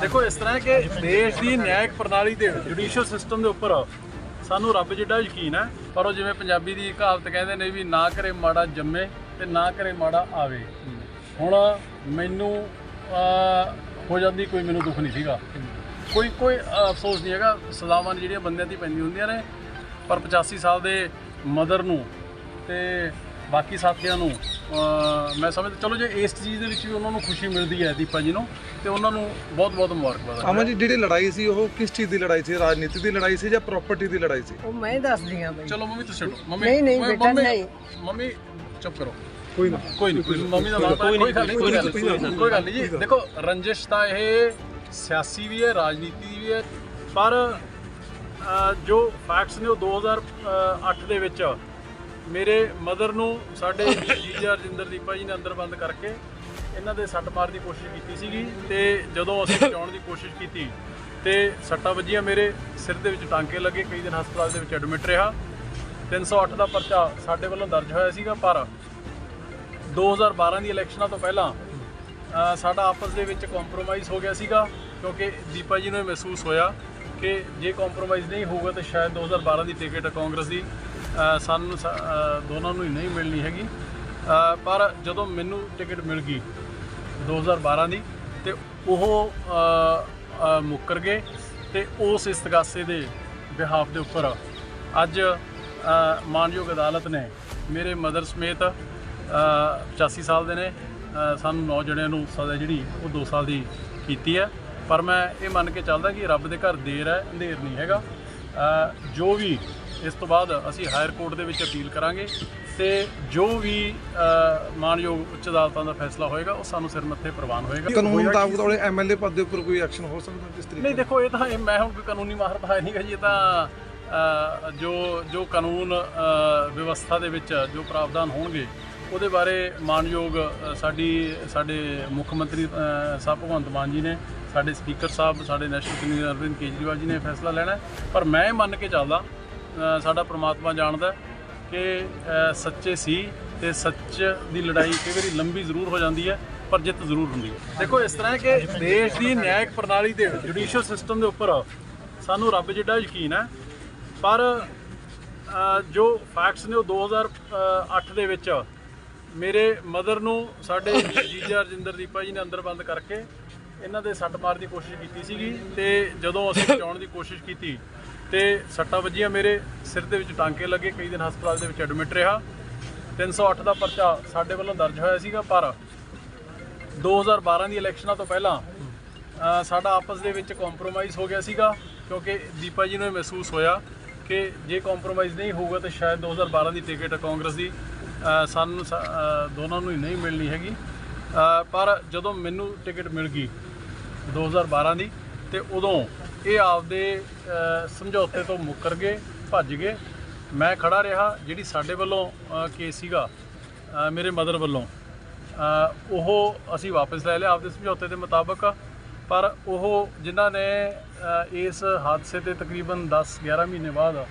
ਦੇਖੋ, ਇਸ ਤਰ੍ਹਾਂ ਹੈ ਕਿ ਦੇਸ਼ ਦੀ ਨਿਆਇਕ ਪ੍ਰਣਾਲੀ ਤੇ ਜੁਡੀਸ਼ੀਅਲ ਸਿਸਟਮ ਦੇ ਉੱਪਰ ਸਾਨੂੰ ਰੱਬ ਜਿੱਡਾ ਯਕੀਨ ਹੈ, ਪਰ ਉਹ ਜਿਵੇਂ ਪੰਜਾਬੀ ਦੀ ਕਹਾਵਤ ਕਹਿੰਦੇ ਨੇ ਵੀ ਨਾ ਕਰੇ ਮਾੜਾ ਜੰਮੇ ਤੇ ਨਾ ਕਰੇ ਮਾੜਾ ਆਵੇ। ਹੁਣ ਮੈਨੂੰ ਹੋ ਜਾਂਦੀ ਕੋਈ ਮੈਨੂੰ ਦੁੱਖ ਨਹੀਂ ਸੀਗਾ। ਕੋਈ ਕੋਈ ਅਫਸੋਸ ਨਹੀਂ ਹੈਗਾ। ਸਜ਼ਾਵਾਂ ਨੇ ਜਿਹੜੀਆਂ ਬੰਦਿਆਂ ਦੀ ਪੈਂਦੀਆਂ ਹੁੰਦੀਆਂ ਨੇ, ਪਰ 85 ਸਾਲ ਦੇ ਮਦਰ ਨੂੰ ਤੇ ਬਾਕੀ ਸਾਥੀਆਂ ਨੂੰ ਮੈਂ ਸਮਝਦਾ ਚਲੋ ਜੇ ਇਸ ਚੀਜ਼ ਦੇ ਵਿੱਚ ਵੀ ਉਹਨਾਂ ਨੂੰ ਖੁਸ਼ੀ ਮਿਲਦੀ ਹੈ ਦੀਪਾ ਜੀ ਨੂੰ ਤੇ ਉਹਨਾਂ ਨੂੰ ਬਹੁਤ ਬਹੁਤ ਮੁਬਾਰਕਬਾਦ ਅਮਨ ਜੀ ਜਿਹੜੀ ਲੜਾਈ ਸੀ ਉਹ ਕਿਸ ਚੀਜ਼ ਦੀ ਲੜਾਈ ਸੀ? ਰਾਜਨੀਤੀ ਦੀ ਲੜਾਈ ਸੀ ਜਾਂ ਪ੍ਰਾਪਰਟੀ ਦੀ ਲੜਾਈ ਸੀ? ਉਹ ਮੈਂ ਦੱਸਦੀ ਆ ਬਈ। ਚਲੋ ਮੰਮੀ ਤੁਸੀਂ ਛੱਡੋ। ਮੰਮੀ ਨਹੀਂ, ਨਹੀਂ, ਮੰਮੀ- ਬੇਟਾ, ਨਹੀਂ। ਮੰਮੀ ਚੁੱਪ ਕਰੋ। ਕੋਈ ਨਾ। ਕੋਈ ਨਹੀਂ ਕੋਈ ਨੀ, ਮੰਮੀ ਦਾ ਨਾਮ ਕੋਈ ਗੱਲ ਨਹੀਂ ਕੋਈ ਗੱਲ ਨਹੀਂ। ਕੋਈ ਗੱਲ ਨਹੀਂ ਜੀ। ਦੇਖੋ ਰੰਜਿਸ਼ ਤਾਂ ਇਹ ਸਿਆਸੀ ਵੀ ਹੈ ਰਾਜਨੀਤੀ ਵੀ ਹੈ ਪਰ ਜੋ ਫੈਕਟਸ ਨੇ ਉਹ 2008 ਦੇ ਵਿੱਚ ਮੇਰੇ ਮਦਰ ਨੂੰ ਸਾਡੇ ਜੀਜਾ ਰਜਿੰਦਰ ਦੀਪਾ ਜੀ ਨੇ ਅੰਦਰ ਬੰਦ ਕਰਕੇ ਇਹਨਾਂ ਦੇ ਸੱਟ ਮਾਰ ਦੀ ਕੋਸ਼ਿਸ਼ ਕੀਤੀ ਸੀਗੀ ਤੇ ਜਦੋਂ ਅਸੀਂ ਬਚਾਉਣ ਦੀ ਕੋਸ਼ਿਸ਼ ਕੀਤੀ ਤੇ ਸੱਟਾਂ ਵੱਜੀਆਂ ਮੇਰੇ ਸਿਰ ਦੇ ਵਿੱਚ ਟਾਂਕੇ ਲੱਗੇ, ਕਈ ਦਿਨ ਹਸਪਤਾਲ ਦੇ ਵਿੱਚ ਐਡਮਿਟ ਰਿਹਾ। 308 ਦਾ ਪਰਚਾ ਸਾਡੇ ਵੱਲੋਂ ਦਰਜ ਹੋਇਆ ਸੀਗਾ, ਪਰ 2012 ਦੀ ਇਲੈਕਸ਼ਨਾਂ ਤੋਂ ਪਹਿਲਾਂ ਸਾਡਾ ਆਪਸ ਦੇ ਵਿੱਚ ਕੰਪਰੋਮਾਈਜ਼ ਹੋ ਗਿਆ ਸੀਗਾ, ਕਿਉਂਕਿ ਦੀਪਾ ਜੀ ਨੂੰ ਇਹ ਮਹਿਸੂਸ ਹੋਇਆ ਕਿ ਜੇ ਕੰਪਰੋਮਾਈਜ਼ ਨਹੀਂ ਹੋਊਗਾ ਤਾਂ ਸ਼ਾਇਦ 2012 ਦੀ ਟਿਕਟ ਕਾਂਗਰਸ ਦੀ। ਸਾਨੂੰ ਸ- ਦੋਨਾਂ ਨੂੰ ਹੀ ਨਹੀਂ ਮਿਲਣੀ ਹੈਗੀ। ਪਰ ਜਦੋਂ ਮੈਨੂੰ ਟਿਕਟ ਮਿਲ ਗਈ 2012 ਦੀ ਤੇ ਉਹ ਮੁੱਕਰ ਗਏ ਤੇ ਉਸ ਇਸਤਗਾਸੇ ਦੇ ਬਿਹਾਫ ਦੇ ਉੱਪਰ ਅੱਜ ਮਾਨਯੋਗ ਅਦਾਲਤ ਨੇ ਮੇਰੇ ਮਦਰ ਸਮੇਤ ਅ, 85 ਸਾਲ ਦੇ ਨੇ। ਸਾਨੂੰ ਨੌ ਜਣਿਆਂ ਨੂੰ ਸਜ਼ਾ ਜਿਹੜੀ ਉਹ 2 ਸਾਲ ਦੀ ਕੀਤੀ ਹੈ। ਪਰ ਮੈਂ ਇਹ ਮੰਨ ਕੇ ਚੱਲਦਾ ਕਿ ਰੱਬ ਦੇ ਘਰ ਦੇਰ ਹੈ ਅੰਧੇਰ ਨਹੀਂ ਹੈਗਾ। ਜੋ ਵੀ ਇਸ ਤੋਂ ਬਾਅਦ ਅਸੀਂ ਹਾਇਰ ਕੋਰਟ ਦੇ ਵਿੱਚ ਅਪੀਲ ਕਰਾਂਗੇ ਤੇ ਜੋ ਵੀ ਮਾਨਯੋਗ ਉੱਚ ਅਦਾਲਤਾਂ ਦਾ ਫੈਸਲਾ ਹੋਏਗਾ ਉਹ ਸਾਨੂੰ ਸਿਰ ਮੱਥੇ ਪ੍ਰਵਾਨ ਹੋਏਗਾ ਕਾਨੂੰਨ ਮੁਤਾਬਕ ਉਹਦੇ ਐਮਐਲਏ ਪਦ ਦੇ ਉੱਪਰ ਕੋਈ ਐਕਸ਼ਨ ਹੋ ਸਕਦਾ ਕਿਸ ਤਰੀਕੇ ਨਹੀਂ ਦੇਖੋ ਇਹ ਤਾਂ ਮੈਂ ਹੁਣ ਕੋਈ ਕਾਨੂੰਨੀ ਮਾਹਰ ਤਾਂ ਹੈ ਨਹੀਂ ਗਾ ਜੀ ਇਹ ਤਾਂ ਜੋ ਜੋ ਕਾਨੂੰਨ ਵਿਵਸਥਾ ਦੇ ਵਿੱਚ ਜੋ ਪ੍ਰਾਵਧਾਨ ਹੋਣਗੇ ਉਹਦੇ ਬਾਰੇ ਮਾਨਯੋਗ ਸਾਡੀ ਸਾਡੇ ਮੁੱਖ ਮੰਤਰੀ ਸਾਹਿਬ ਭਗਵੰਤ ਮਾਨ ਜੀ ਨੇ ਸਾਡੇ ਸਪੀਕਰ ਸਾਹਿਬ ਸਾਡੇ ਨੈਸ਼ਨਲ ਕਨਵੀਨਰ ਅਰਵਿੰਦ ਕੇਜਰੀਵਾਲ ਜੀ ਨੇ ਫੈਸਲਾ ਲੈਣਾ। ਪਰ ਮੈਂ ਮੰਨ ਕੇ ਚੱਲਦਾ ਸਾਡਾ ਪ੍ਰਮਾਤਮਾ ਜਾਣਦਾ ਕਿ ਸੱਚੇ ਸੀ ਤੇ ਸੱਚ ਦੀ ਲੜਾਈ ਕਈ ਵਾਰੀ ਲੰਬੀ ਜ਼ਰੂਰ ਹੋ ਜਾਂਦੀ ਹੈ, ਪਰ ਜਿੱਤ ਜ਼ਰੂਰ ਹੁੰਦੀ ਹੈ। ਦੇਖੋ, ਇਸ ਤਰ੍ਹਾਂ ਕਿ ਦੇਸ਼ ਦੀ ਨਿਆਇਕ ਪ੍ਰਣਾਲੀ ਦੇ ਜੁਡੀਸ਼ੀਅਲ ਸਿਸਟਮ ਦੇ ਉੱਪਰ ਸਾਨੂੰ ਰੱਬ ਜਿੱਡਾ ਯਕੀਨ ਹੈ, ਪਰ ਜੋ ਫੈਕਟਸ ਨੇ ਉਹ 2008 ਦੇ ਵਿੱਚ ਮੇਰੇ ਮਦਰ ਨੂੰ, ਸਾਡੇ ਜੀਜਾ ਰਜਿੰਦਰ ਦੀਪਾ ਜੀ ਨੇ ਅੰਦਰ ਬੰਦ ਕਰਕੇ ਇਹਨਾਂ ਦੇ ਸੱਟ ਮਾਰ ਦੀ ਕੋਸ਼ਿਸ਼ ਕੀਤੀ ਸੀਗੀ ਤੇ ਜਦੋਂ ਅਸੀਂ ਬਚਾਉਣ ਦੀ ਕੋਸ਼ਿਸ਼ ਕੀਤੀ ਤੇ ਸੱਟਾਂ ਵੱਜੀਆਂ ਮੇਰੇ ਸਿਰ ਦੇ ਵਿੱਚ ਟਾਂਕੇ ਲੱਗੇ, ਕਈ ਦਿਨ ਹਸਪਤਾਲ ਦੇ ਵਿੱਚ ਐਡਮਿਟ ਰਿਹਾ। 308 ਦਾ ਪਰਚਾ ਸਾਡੇ ਵੱਲੋਂ ਦਰਜ ਹੋਇਆ ਸੀਗਾ, ਪਰ 2012 ਦੀ ਇਲੈਕਸ਼ਨਾਂ ਤੋਂ ਪਹਿਲਾਂ ਸਾਡਾ ਆਪਸ ਦੇ ਵਿੱਚ ਕੰਪਰੋਮਾਈਜ਼ ਹੋ ਗਿਆ ਸੀਗਾ, ਕਿਉਂਕਿ ਦੀਪਾ ਜੀ ਨੂੰ ਇਹ ਮਹਿਸੂਸ ਹੋਇਆ ਕਿ ਜੇ ਕੰਪਰੋਮਾਈਜ਼ ਨਹੀਂ ਹੋਊਗਾ ਤਾਂ ਸ਼ਾਇਦ 2012 ਦੀ ਟਿਕਟ ਕਾਂਗਰਸ ਦੀ ਸਾਨੂੰ ਦੋਨਾਂ ਨੂੰ ਹੀ ਨਹੀਂ ਮਿਲਣੀ ਹੈਗੀ। ਪਰ ਜਦੋਂ ਮੈਨੂੰ ਟਿਕਟ ਮਿਲ ਗਈ 2012 ਦੀ ਤੇ ਉਦੋਂ ਇਹ ਆਪਦੇ ਸਮਝੌਤੇ ਤੋਂ ਮੁੱਕਰ ਗਏ ਭੱਜ ਗਏ। ਮੈਂ ਖੜਾ ਰਿਹਾ ਜਿਹੜੀ ਸਾਡੇ ਵੱਲੋਂ ਕੇਸ ਸੀਗਾ ਮੇਰੇ ਮਦਰ ਵੱਲੋਂ। ਉਹ ਅਸੀਂ ਵਾਪਸ ਲੈ ਲਿਆ ਆਪਦੇ ਸਮਝੌਤੇ ਦੇ ਮੁਤਾਬਕ। ਪਰ ਉਹ ਜਿਨ੍ਹਾਂ ਨੇ ਇਸ ਹਾਦਸੇ ਤੇ ਤਕਰੀਬਨ 10-11 ਮਹੀਨੇ ਬਾਅਦ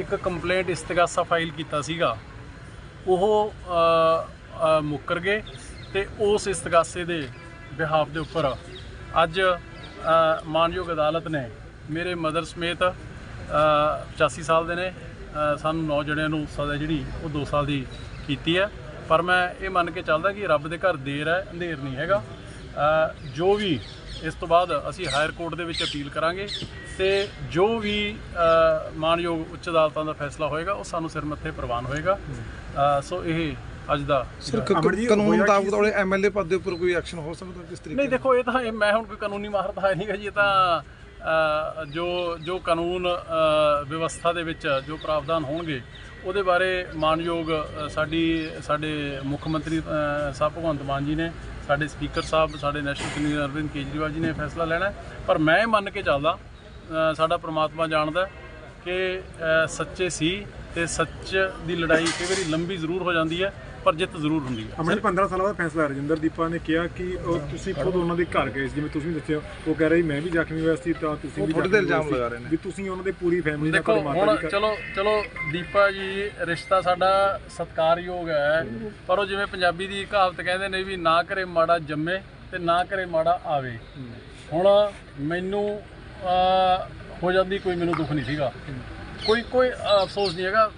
ਇੱਕ ਕੰਪਲੇਂਟ ਇਸਤਗਾਸਾ ਫਾਈਲ ਕੀਤਾ ਸੀਗਾ ਉਹ ਮੁੱਕਰ ਗਏ ਤੇ ਉਸ ਇਸਤਗਾਸੇ ਦੇ ਬਿਹਾਫ ਦੇ ਉੱਪਰ ਅੱਜ ਮਾਨਯੋਗ ਅਦਾਲਤ ਨੇ ਮੇਰੇ ਮਦਰ ਸਮੇਤ ਅ, 85 ਸਾਲ ਦੇ ਨੇ। ਸਾਨੂੰ ਨੌ ਜਣਿਆਂ ਨੂੰ ਸਜ਼ਾ ਜਿਹੜੀ ਉਹ 2 ਸਾਲ ਦੀ ਕੀਤੀ ਹੈ। ਪਰ ਮੈਂ ਇਹ ਮੰਨ ਕੇ ਚੱਲਦਾ ਕਿ ਰੱਬ ਦੇ ਘਰ ਦੇਰ ਹੈ ਅੰਧੇਰ ਨਹੀਂ ਹੈਗਾ। ਜੋ ਵੀ ਇਸ ਤੋਂ ਬਾਅਦ ਅਸੀਂ ਹਾਇਰ ਕੋਰਟ ਦੇ ਵਿੱਚ ਅਪੀਲ ਕਰਾਂਗੇ ਤੇ ਜੋ ਵੀ ਅ, ਮਾਨਯੋਗ ਉੱਚ ਅਦਾਲਤਾਂ ਦਾ ਫੈਸਲਾ ਹੋਏਗਾ ਉਹ ਸਾਨੂੰ ਸਿਰ ਮੱਥੇ ਪ੍ਰਵਾਨ ਹੋਏਗਾ। ਸੋ ਇਹ ਅੱਜ ਦਾ ਸਰ ਕਾਨੂੰਨ ਮੁਤਾਬਕ ਉਹਦੇ ਐਮਐਲਏ ਪਦ ਦੇ ਉੱਪਰ ਕੋਈ ਐਕਸ਼ਨ ਹੋ ਸਕਦਾ ਕਿਸ ਤਰੀਕੇ ਨਹੀਂ ਦੇਖੋ ਇਹ ਤਾਂ ਇਹ ਮੈਂ ਹੁਣ ਕੋਈ ਕਾਨੂੰਨੀ ਮਾਹਰ ਤਾਂ ਹੈ ਨਹੀਂ ਗਾ ਜੀ ਇਹ ਤਾਂ ਜੋ ਜੋ ਕਾਨੂੰਨ ਵਿਵਸਥਾ ਦੇ ਵਿੱਚ ਜੋ ਪ੍ਰਾਵਧਾਨ ਹੋਣਗੇ ਉਹਦੇ ਬਾਰੇ ਮਾਨਯੋਗ ਸਾਡੀ ਸਾਡੇ ਮੁੱਖ ਮੰਤਰੀ ਸਾਹਿਬ ਭਗਵੰਤ ਮਾਨ ਜੀ ਨੇ ਸਾਡੇ ਸਪੀਕਰ ਸਾਹਿਬ ਸਾਡੇ ਨੈਸ਼ਨਲ ਕਨਵੀਨਰ ਅਰਵਿੰਦ ਕੇਜਰੀਵਾਲ ਜੀ ਨੇ ਫੈਸਲਾ ਲੈਣਾ। ਪਰ ਮੈਂ ਇਹ ਮੰਨ ਕੇ ਚੱਲਦਾ ਸਾਡਾ ਪ੍ਰਮਾਤਮਾ ਜਾਣਦਾ ਕਿ ਸੱਚੇ ਸੀ ਤੇ ਸੱਚ ਦੀ ਲੜਾਈ ਕਈ ਵਾਰੀ ਲੰਬੀ ਜ਼ਰੂਰ ਹੋ ਜਾਂਦੀ ਹੈ। ਪਰ ਜਿੱਤ ਜ਼ਰੂਰ ਹੁੰਦੀ ਹੈ। ਅਮਨ 15 ਸਾਲਾਂ ਦਾ ਫੈਸਲਾ ਰਜਿੰਦਰ ਦੀਪਾ ਨੇ ਕਿਹਾ ਕਿ ਉਹ ਤੁਸੀਂ ਖੁਦ ਉਹਨਾਂ ਦੇ ਘਰ ਗਏ ਜਿਵੇਂ ਤੁਸੀਂ ਦੱਸਿਆ ਉਹ ਕਹਿ ਰਹੇ ਸੀ ਮੈਂ ਵੀ ਜ਼ਖਮੀ ਹੋਇਆ ਸੀ ਤਾਂ ਤੁਸੀਂ ਵੀ ਤੁਹਾਡੇ ਤੇ ਜ਼ਖਮੀ ਹੋਏ ਇਲਜ਼ਾਮ ਸੀ। ਲਗਾ ਰਹੇ ਨੇ। ਵੀ ਤੁਸੀਂ ਉਹਨਾਂ ਦੇ ਪੂਰੀ ਫੈਮਿਲੀ ਨਾਲ ਤੁਹਾਡੀ ਮਾਤਾ ਹੁਣ ਜੀ ਚਲੋ ਚਲੋ ਦੀਪਾ ਜੀ ਰਿਸ਼ਤਾ ਸਾਡਾ ਸਤਿਕਾਰਯੋਗ ਹੈ ਪਰ ਉਹ ਜਿਵੇਂ ਪੰਜਾਬੀ ਦੀ ਕਹਾਵਤ ਕਹਿੰਦੇ ਨੇ ਵੀ ਨਾ ਕਰੇ ਮਾੜਾ ਜੰਮੇ ਤੇ ਨਾ ਕਰੇ ਮਾੜਾ ਆਵੇ। ਹੁਣ ਮੈਨੂੰ ਹੋ ਜਾਂਦੀ ਕੋਈ ਮੈਨੂੰ ਦੁੱਖ ਨਹੀਂ ਸੀਗਾ। ਕੋਈ ਕੋਈ ਅਫਸੋਸ ਨਹੀਂ ਹੈਗਾ।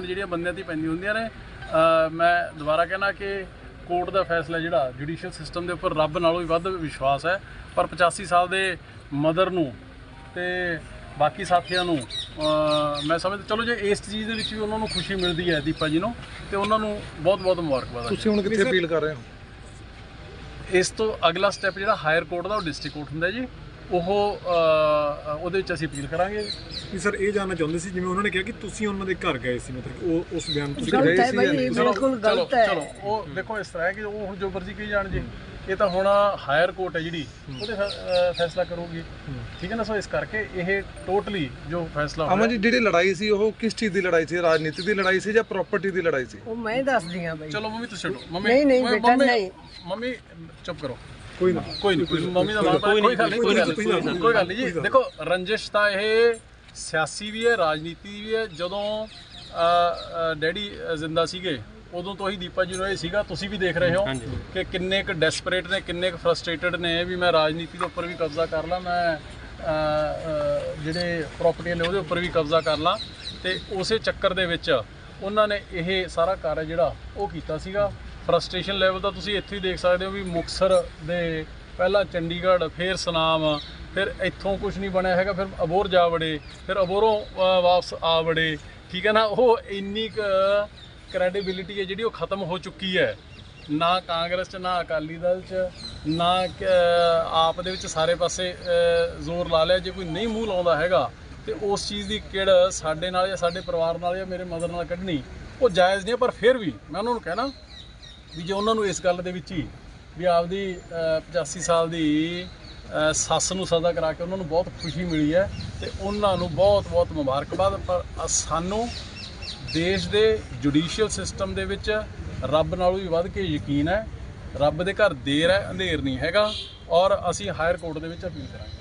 ਨੇ ਜਿਹੜੀਆਂ ਬੰਦਿਆਂ ਤੇ ਪੈਂਦੀਆਂ ਹੁੰਦੀਆਂ ਨੇ। ਮੈਂ ਦੁਬਾਰਾ ਕਹਿਣਾ ਕਿ ਕੋਰਟ ਦਾ ਫੈਸਲਾ ਜਿਹੜਾ ਜੁਡੀਸ਼ੀਅਲ ਸਿਸਟਮ ਦੇ ਉੱਪਰ ਰੱਬ ਨਾਲੋਂ ਵੀ ਵੱਧ ਵਿਸ਼ਵਾਸ ਹੈ ਪਰ 85 ਸਾਲ ਦੇ ਮਦਰ ਨੂੰ ਤੇ ਬਾਕੀ ਸਾਥੀਆਂ ਨੂੰ ਮੈਂ ਸਮਝਦਾ ਚਲੋ ਜੇ ਇਸ ਚੀਜ਼ ਦੇ ਵਿੱਚ ਵੀ ਉਹਨਾਂ ਨੂੰ ਖੁਸ਼ੀ ਮਿਲਦੀ ਹੈ ਦੀਪਾ ਜੀ ਨੂੰ ਤੇ ਉਹਨਾਂ ਨੂੰ ਬਹੁਤ ਬਹੁਤ ਮੁਬਾਰਕਬਾਦ ਹੈ ਤੁਸੀਂ ਹੁਣ ਕਿੱਥੇ ਅਪੀਲ ਕਰ ਰਹੇ ਹੋ? ਇਸ ਤੋਂ ਅਗਲਾ ਸਟੈਪ ਜਿਹੜਾ ਹਾਇਰ ਕੋਰਟ ਦਾ ਉਹ ਡਿਸਟ੍ਰਿਕਟ ਕੋਰਟ ਹੁੰਦਾ ਜੀ। ਉਹ ਉਹਦੇ ਵਿੱਚ ਅਸੀਂ ਅਪੀਲ ਕਰਾਂਗੇ ਨਹੀਂ ਸਰ ਇਹ ਜਾਣਨਾ ਚਾਹੁੰਦੇ ਸੀ ਜਿਵੇਂ ਉਹਨਾਂ ਨੇ ਕਿਹਾ ਕਿ ਤੁਸੀਂ ਉਹਨਾਂ ਦੇ ਘਰ ਗਏ ਸੀ ਮਤਲਬ ਕਿ ਉਹ ਉਸ ਬਿਆਨ ਤੁਸੀਂ ਗਏ ਗਲਤ ਹੈ ਸੀ ਬਿਲਕੁਲ ਗਲਤ ਹੈ। ਚਲੋ ਉਹ ਦੇਖੋ ਇਸ ਤਰ੍ਹਾਂ ਹੈ ਕਿ ਉਹ ਹੁਣ ਜੋ ਮਰਜ਼ੀ ਕਹੀ ਜਾਣ ਜੀ। ਇਹ ਤਾਂ ਹੁਣ ਹਾਇਰ ਕੋਰਟ ਹੈ ਜਿਹੜੀ ਉਹਦੇ ਫੈਸਲਾ ਕਰੂਗੀ। ਠੀਕ ਹੈ ਨਾ ਸੋ ਇਸ ਕਰਕੇ ਇਹ ਟੋਟਲੀ ਜੋ ਫੈਸਲਾ ਅਮਨ ਹੋਇਆ ਜੀ ਜਿਹੜੀ ਲੜਾਈ ਸੀ ਉਹ ਕਿਸ ਚੀਜ਼ ਦੀ ਲੜਾਈ ਸੀ? ਰਾਜਨੀਤੀ ਦੀ ਲੜਾਈ ਸੀ ਜਾਂ ਪ੍ਰਾਪਰਟੀ ਦੀ ਲੜਾਈ ਸੀ? ਉਹ ਮੈਂ ਦੱਸਦੀ ਆ ਭਾਈ ਚਲੋ ਮੰਮੀ ਤੁਸੀਂ ਛੱਡੋ। ਮੰਮੀ ਨਹੀਂ, ਨਹੀਂ, ਬੇਟਾ, ਨਹੀਂ। ਮੰਮੀ ਚੁੱਪ ਕਰੋ। ਕੋਈ ਨਾ। ਕੋਈ ਨਹੀਂ ਕੋਈ ਮੰਮੀ ਦਾ ਨਾਮ ਕੋਈ ਗੱਲ ਨਹੀਂ ਕੋਈ ਗੱਲ ਨਹੀਂ। ਕੋਈ ਗੱਲ ਨਹੀਂ ਜੀ। ਦੇਖੋ ਰੰਜਿਸ਼ ਤਾਂ ਇਹ ਸਿਆਸੀ ਵੀ ਹੈ ਰਾਜਨੀਤੀ ਵੀ ਹੈ। ਜਦੋਂ ਡੈਡੀ ਜ਼ਿੰਦਾ ਸੀਗੇ ਉਦੋਂ ਤੋਂ ਹੀ ਦੀਪਾ ਜੀ ਨੂੰ ਇਹ ਸੀਗਾ ਤੁਸੀਂ ਵੀ ਦੇਖ ਰਹੇ ਹੋ ਕਿ ਕਿੰਨੇ ਕੁ ਡੈਸਪਰੇਟ ਨੇ ਕਿੰਨੇ ਕੁ ਫਰਸਟ੍ਰੇਟਡ ਨੇ ਵੀ ਮੈਂ ਰਾਜਨੀਤੀ ਦੇ ਉੱਪਰ ਵੀ ਕਬਜ਼ਾ ਕਰ ਲਾਂ ਮੈਂ ਜਿਹੜੇ ਪ੍ਰਾਪਰਟੀਆਂ ਨੇ ਉਹਦੇ ਉੱਪਰ ਵੀ ਕਬਜ਼ਾ ਕਰ ਲਾਂ। ਤੇ ਉਸੇ ਚੱਕਰ ਦੇ ਵਿੱਚ ਉਹਨਾਂ ਨੇ ਇਹ ਸਾਰਾ ਕਾਰਜ ਜਿਹੜਾ ਉਹ ਕੀਤਾ ਸੀਗਾ। ਫਰਸਟ੍ਰੇਸ਼ਨ ਲੈਵਲ ਤਾਂ ਤੁਸੀਂ ਇੱਥੇ ਹੀ ਦੇਖ ਸਕਦੇ ਹੋ ਵੀ ਮੁਕਸਰ ਦੇ ਪਹਿਲਾਂ ਚੰਡੀਗੜ੍ਹ, ਫਿਰ ਸੁਨਾਮ, ਫਿਰ ਇੱਥੋਂ ਕੁਝ ਨਹੀਂ ਬਣਿਆ ਹੈਗਾ, ਫਿਰ ਅਬੋਰ ਜਾ ਵੜੇ, ਫਿਰ ਅਬੋਰੋਂ ਵਾਪਸ ਆ ਵੜੇ। ਠੀਕ ਹੈ ਨਾ? ਉਹ ਇੰਨੀ ਕ੍ਰੈਡੀਬਿਲਿਟੀ ਹੈ ਜਿਹੜੀ ਉਹ ਖਤਮ ਹੋ ਚੁੱਕੀ ਹੈ। ਨਾ ਕਾਂਗਰਸ ਚ, ਨਾ ਅਕਾਲੀ ਦਲ ਚ, ਨਾ ਆਪ ਦੇ ਵਿੱਚ ਸਾਰੇ ਪਾਸੇ ਜ਼ੋਰ ਲਾ ਲਿਆ। ਜੇ ਕੋਈ ਨਹੀਂ ਮੂੰਹ ਲਾਉਂਦਾ ਹੈਗਾ ਤੇ ਉਸ ਚੀਜ਼ ਦੀ ਕਿੜ ਸਾਡੇ ਨਾਲ ਜਾਂ ਸਾਡੇ ਪਰਿਵਾਰ ਨਾਲ ਜਾਂ ਮੇਰੇ ਮਦਰ ਨਾਲ ਕੱਢਣੀ, ਉਹ ਜਾਇਜ਼ ਨਹੀਂ ਪਰ ਫਿਰ ਵੀ ਮੈਂ ਉਹਨਾਂ ਨੂੰ ਕਹਿਣਾ ਵੀ ਜੇ ਉਹਨਾਂ ਨੂੰ ਇਸ ਗੱਲ ਦੇ ਵਿੱਚ ਹੀ ਵੀ ਆਪਦੀ ਅਹ, 85 ਸਾਲ ਦੀ ਸੱਸ ਨੂੰ ਸਜ਼ਾ ਕਰਾ ਕੇ ਉਹਨਾਂ ਨੂੰ ਬਹੁਤ ਖੁਸ਼ੀ ਮਿਲੀ ਹੈ ਤੇ ਉਹਨਾਂ ਨੂੰ ਬਹੁਤ ਬਹੁਤ ਮੁਬਾਰਕਬਾਦ। ਪਰ ਸਾਨੂੰ ਦੇਸ਼ ਦੇ ਜੁਡੀਸ਼ੀਅਲ ਸਿਸਟਮ ਦੇ ਵਿੱਚ ਰੱਬ ਨਾਲੋਂ ਵੀ ਵੱਧ ਕੇ ਯਕੀਨ ਹੈ। ਰੱਬ ਦੇ ਘਰ ਦੇਰ ਹੈ ਅੰਧੇਰ ਨਹੀਂ ਹੈਗਾ ਔਰ ਅਸੀਂ ਹਾਇਰ ਕੋਰਟ ਦੇ ਵਿੱਚ ਅਪੀਲ ਕਰਾਂਗੇ।